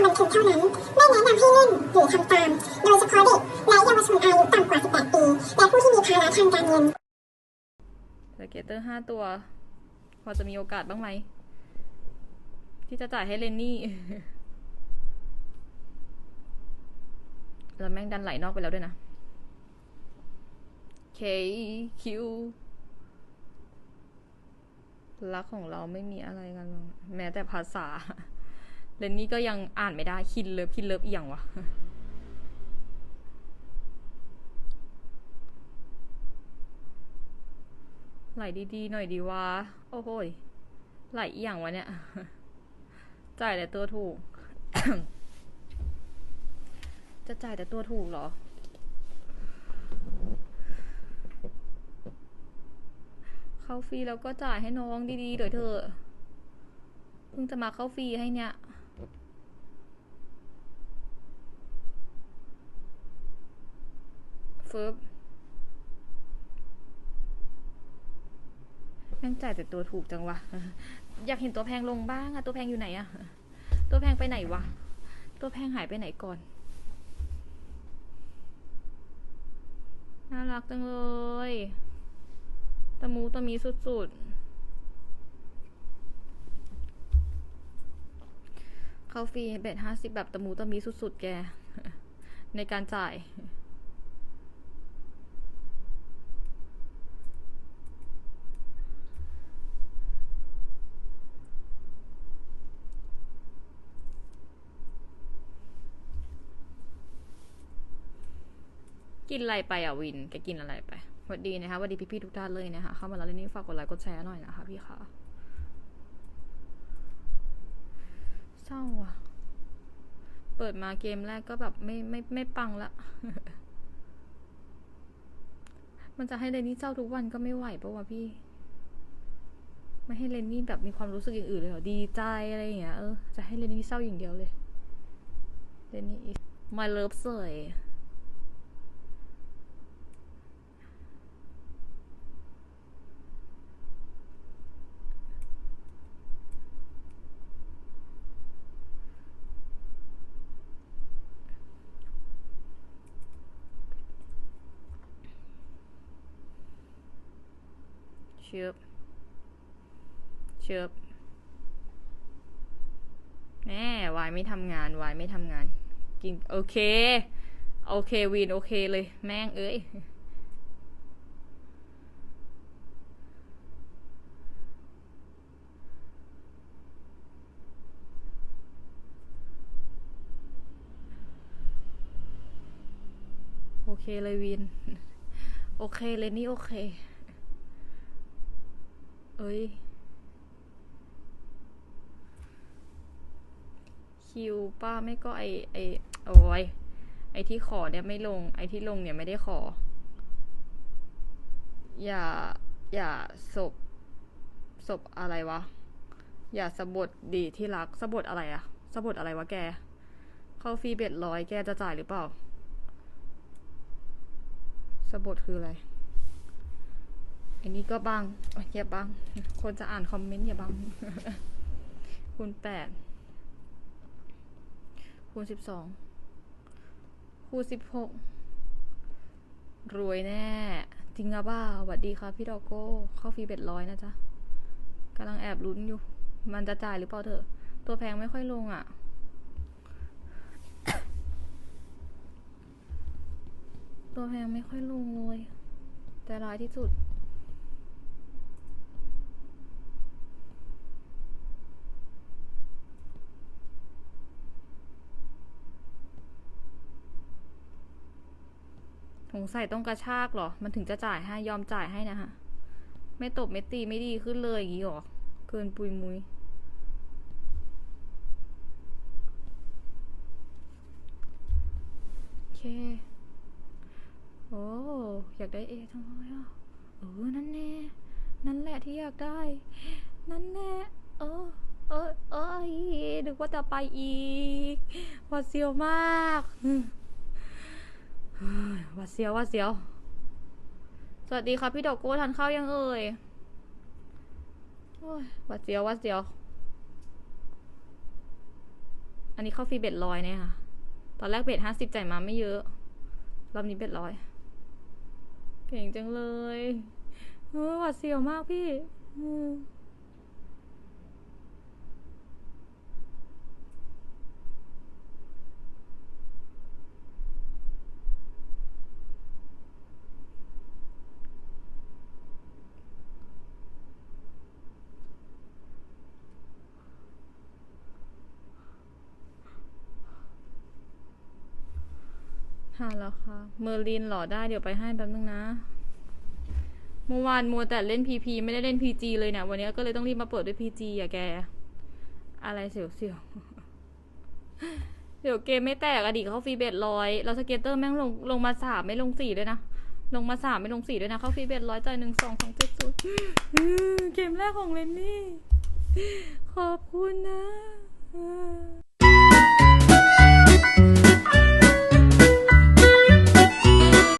ความบันเทิงเท่านั้น ไม่แนะนำให้เล่นหรือทำตาม โดยเฉพาะเด็กและเยาวชนอายุต่ำกว่า 18 ปี และผู้ที่มีภาระทางการเงินสเกตเตอร์ห้าตัว พอจะมีโอกาสบ้างไหม ที่จะจ่ายให้เลนนี่ แล้วแม่งดันไหลนอกไปแล้วด้วยนะ K Q รักของเราไม่มีอะไรกันหรอกแม้แต่ภาษา เลนนี่ก็ยังอ่านไม่ได้คินเลิฟคินเลิฟอีหยังวะไหลดีๆหน่อยดีวะโอ้โหไหลอีหยังวะเนี่ยจ่ายแต่ตัวถูก จะจ่ายแต่ตัวถูกเหรอ เข้าฟรีแล้วก็จ่ายให้น้องดีๆโดยเธอเพิ่งจะมาเข้าฟรีให้เนี่ย ฟึบแม่งจ่ายแต่ตัวถูกจังวะ อยากเห็นตัวแพงลงบ้างอะตัวแพงอยู่ไหนอะตัวแพงไปไหนวะ ตัวแพงหายไปไหนก่อน น่ารักจังเลยตะมูตะมีสุดๆ เข้าฟรีเบ็ดห้าสิบแบบตะมูตะมีสุดๆ แก ในการจ่าย กินอะไรไปอะวิน แกกินอะไรไปสวัสดีนะคะสวัสดีพี่ๆทุกท่านเลยนะคะ เข้ามาแล้วเรนนี่ฝากกดไลค์กดแชร์หน่อยนะคะพี่คะเศร้าอะ เปิดมาเกมแรกก็แบบไม่ไม่ไม่ปังละ มันจะให้เรนนี่เศร้าทุกวันก็ไม่ไหวปะวะพี่ ไม่ให้เรนนี่แบบมีความรู้สึกอย่างอื่นเลยเหรอ ดีใจอะไรอย่างเงี้ย เออ จะให้เรนนี่เศร้าอย่างเดียวเลยเรนนี่ my love สย เชือบเชือบแน่วายไม่ทำงานวายไม่ทำงาน กินโอเค โอเควีนโอเคเลย แม่งเอ้ยโอเคเลยวีนโอเคเลยนี่โอเค เอ้ย คิวป้าไม่ก็ไอไอโอ้ยไอที่ขอเนี่ยไม่ลง ไอที่ลงเนี่ยไม่ได้ขอ อย่า อย่าศพศพอะไรวะ อย่าสะบดดีที่รักสะบดอะไรอะสะบดอะไรวะแก เข้าฟรีเบ็ดร้อยแกจะจ่ายหรือเปล่าสะบดคืออะไร อันนี้ก็บังอย่าบัง คนจะอ่านคอมเมนต์อย่าบัง คูณแปด คูณสิบสอง คูณสิบหก รวยแน่ จริงอะบ้าหวัดดีครับพี่ดอกโก้ เข้าฟรีเบ็ดร้อยนะจ๊ะกำลังแอบลุ้นอยู่ มันจะจ่ายหรือเปล่าเถอะ ตัวแพงไม่ค่อยลงอะตัวแพงไม่ค่อยลงเลย แต่ร้ายที่สุด งสัยต้องกระชากเหรอ มันถึงจะจ่ายให้ยอมจ่ายให้นะฮะไม่ตบไม่ตีไม่ดีขึ้นเลยอย่างนี้หรอ เกินปุยมุยโอเค โอ้ อยากได้เอทั้งเลยอะเออ นั่นแน่ นั่นแหละที่อยากได้ นั่นแน่ เออ เออ เอ้ยนึกว่าจะไปอีกหวาเสียวมาก วาดเสียวหวาดเสียว สวัสดีครับพี่ดอกโก้ทานข้าวยังเอ่ยหวาดเสียวหวาดเสียว อันนี้เข้าฟรีเบ็ดร้อยเนี่ยค่ะ ตอนแรกเบ็ดห้าสิบจ่ายมาไม่เยอะ รอบนี้เบ็ดร้อย เก่งจังเลยเออหวัดเสียวมากพี่ เออหาแล้วค่ะ เมอร์ลินหล่อได้เดี๋ยวไปให้แป๊บนึงนะ เมื่อวานมัวแต่เล่นพีพีไม่ได้เล่นพีจีเลยเนี่ยวันนี้ก็เลยต้องรีบมาเปิดด้วยพีจีอะแก อะไรเสียวเสียวเดี๋ยวเกมไม่แตกอะดิเข้าฟรีเบทร้อยแล้วสเกตเตอร์แม่งลงลงมาสามไม่ลงสี่ด้วยนะลงมาสามไม่ลงสี่ด้วยนะเข้าฟรีเบทร้อยใจหนึ่งสองสองเจ็ดศูนย์เกมแรกของเลนนี่ ขอบคุณนะ